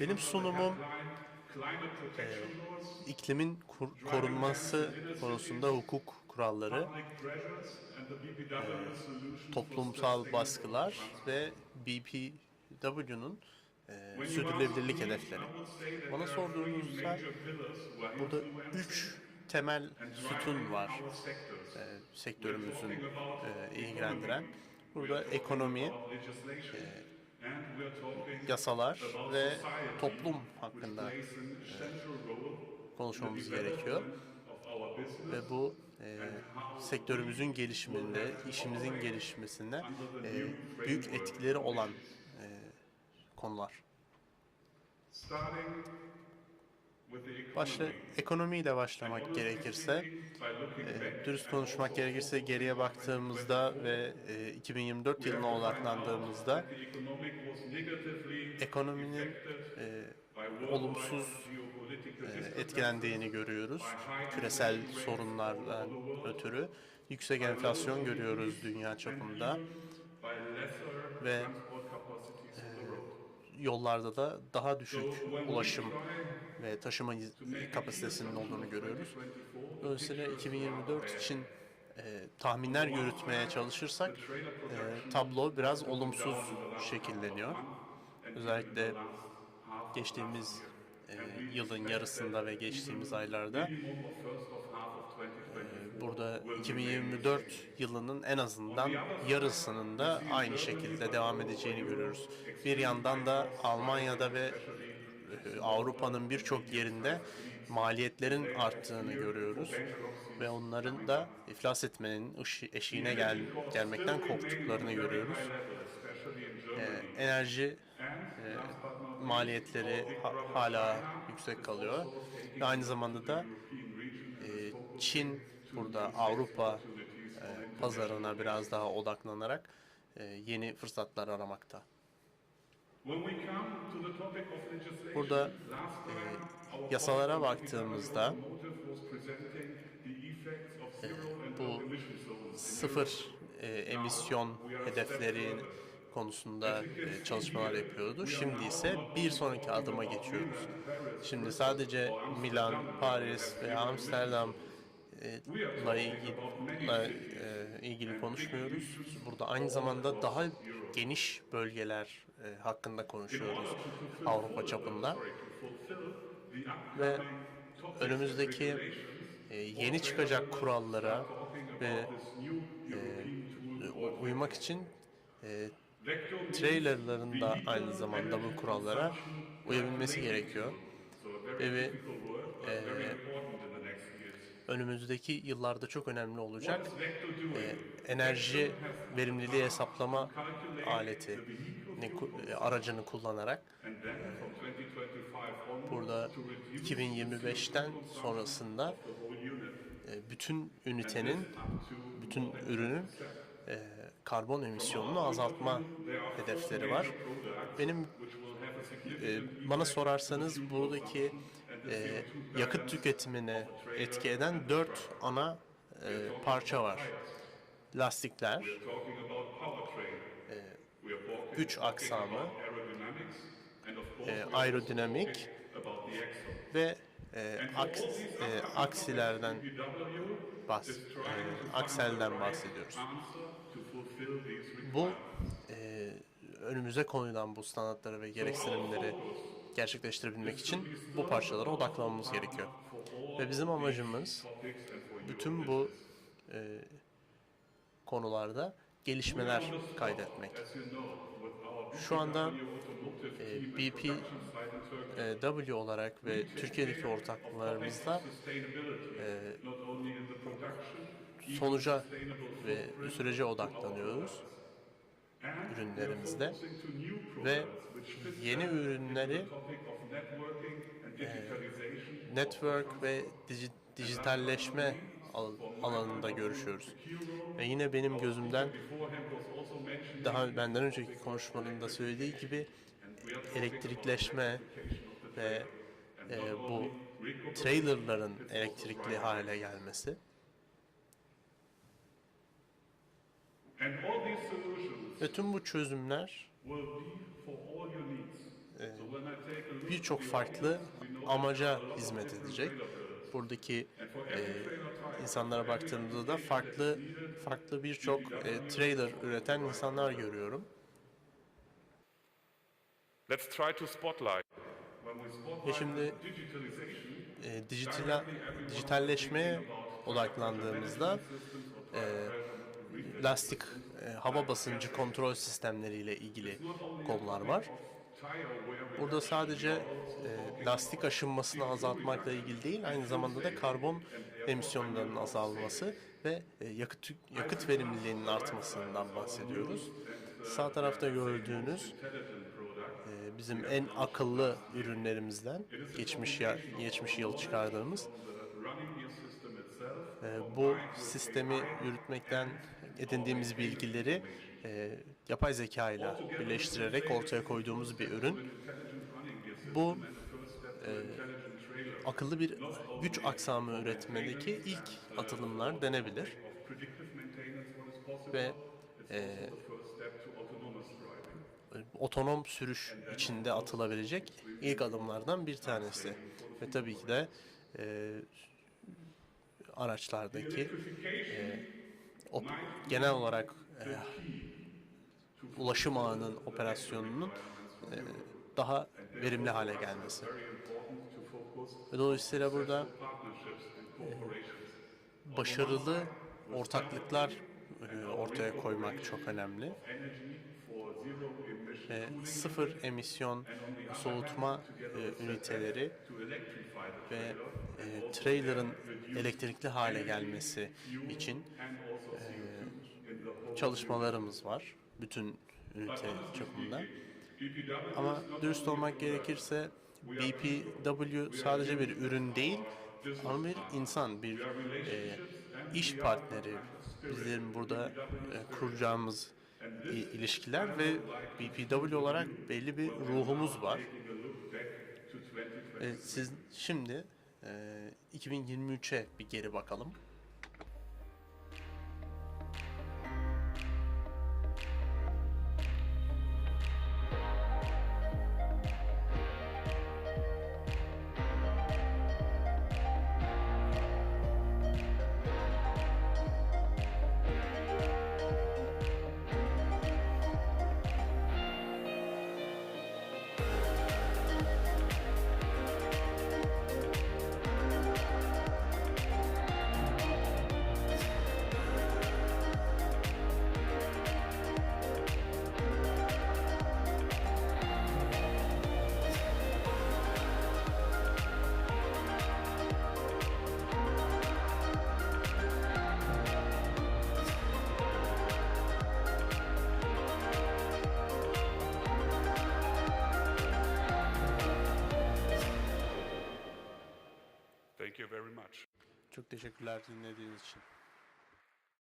Benim sunumum e, iklimin kur- korunması konusunda hukuk kuralları, e, toplumsal baskılar ve BPW'nun e, sürdürülebilirlik hedefleri. Bana sorduğunuzda burada üç temel sütun var. e, sektörümüzün e, ilgilendiren. Burada ekonomi, yasalar ve toplum hakkında e, konuşmamız gerekiyor. Ve bu e, sektörümüzün gelişiminde, işimizin gelişmesinde e, büyük etkileri olan e, konular. Başla, ekonomiyle başlamak gerekirse, e, dürüst konuşmak gerekirse geriye baktığımızda ve e, 2024 yılına odaklandığımızda ekonominin e, olumsuz e, etkilendiğini görüyoruz. Küresel sorunlardan ötürü yüksek enflasyon görüyoruz dünya çapında ve yollarda da daha düşük ulaşım ve taşıma kapasitesinin olduğunu görüyoruz. Dolayısıyla 2024 için e, tahminler yürütmeye çalışırsak e, tablo biraz olumsuz şekilleniyor. Özellikle geçtiğimiz e, yılın yarısında ve geçtiğimiz aylarda e, burada 2024 yılının en azından yarısının da aynı şekilde devam edeceğini görüyoruz. Bir yandan da Almanya'da ve e, Avrupa'nın birçok yerinde maliyetlerin arttığını görüyoruz ve onların da iflas etmenin eşiğine gel, gelmekten korktuklarını görüyoruz. E, enerji e, maliyetleri ha- hala yüksek kalıyor ve aynı zamanda da e, Çin burada Avrupa e, pazarına biraz daha odaklanarak e, yeni fırsatlar aramakta. Burada e, yasalara baktığımızda e, bu sıfır e, emisyon hedefleri konusunda e, çalışmalar yapıyordu. Şimdi ise bir sonraki adıma geçiyoruz. Şimdi sadece Milan, Paris ve Amsterdam e, la ilgili, konuşmuyoruz. Burada aynı zamanda daha geniş bölgeler e, hakkında konuşuyoruz Avrupa çapında ve önümüzdeki yeni çıkacak kurallara ve uymak için trailerların da aynı zamanda bu kurallara uyabilmesi gerekiyor. Ve, e, önümüzdeki yıllarda çok önemli olacak e, enerji verimliliği hesaplama aleti aracını kullanarak burada 2025'ten sonrasında e, bütün ünitenin, bütün ürünün e, karbon emisyonunu azaltma hedefleri var. Benim e, bana sorarsanız buradaki e, yakıt tüketimine etki eden dört ana e, parça var. Lastikler, güç aksamı, e, aerodinamik ve e, aks, e, aksilerden bahs, e, akselden bahsediyoruz. Bu e, önümüze konulan bu standartları ve gereksinimleri gerçekleştirebilmek için bu parçalara odaklanmamız gerekiyor. Ve bizim amacımız bütün bu e, konularda gelişmeler kaydetmek. Şu anda e, BPW olarak ve Türkiye'deki ortaklarımızla e, sonuca ve sürece odaklanıyoruz ürünlerimizde ve yeni ürünleri network ve diji- dijitalleşme al- alanında görüşüyoruz. Ve yine benim gözümden daha benden önceki konuşmanın söylediği gibi elektrikleşme ve e, bu trailerların elektrikli hale gelmesi ve tüm bu çözümler will be for all your needs. birçok farklı amaca hizmet edecek. Buradaki e, insanlara baktığımda da farklı farklı birçok e, trailer üreten insanlar görüyorum. Let's try to spotlight Ve şimdi e, dijital, dijitalleşmeye odaklandığımızda e, lastik e, hava basıncı kontrol sistemleriyle ilgili konular var. Burada sadece e, lastik aşınmasını azaltmakla ilgili değil, aynı zamanda da karbon emisyonlarının azalması ve e, yakıt yakıt verimliliğinin artmasından bahsediyoruz. Sağ tarafta gördüğünüz e, bizim en akıllı ürünlerimizden geçmiş ya, geçmiş yıl çıkardığımız bu sistemi yürütmekten edindiğimiz bilgileri e, yapay zeka ile birleştirerek ortaya koyduğumuz bir ürün. Bu e, akıllı bir güç aksamı üretmedeki ilk atılımlar denebilir. Ve e, sürüş içinde atılabilecek ilk adımlardan bir tanesi. Ve tabii ki de e, araçlardaki e, op- genel olarak e, ulaşım ağının operasyonunun e, daha verimli hale gelmesi. Ve dolayısıyla burada e, başarılı ortaklıklar e, ortaya koymak çok önemli. Ve sıfır emisyon soğutma e, üniteleri ve e, trailer'ın elektrikli hale gelmesi için e, çalışmalarımız var. Bütün ünite çapında. Ama dürüst olmak gerekirse BPW sadece bir ürün değil ama bir insan, bir e, iş partneri. Bizlerin burada e, kuracağımız ilişkiler ve BPW olarak belli bir ruhumuz var. E, siz şimdi 2023'e bir geri bakalım. Teşekkürler dinlediğiniz için.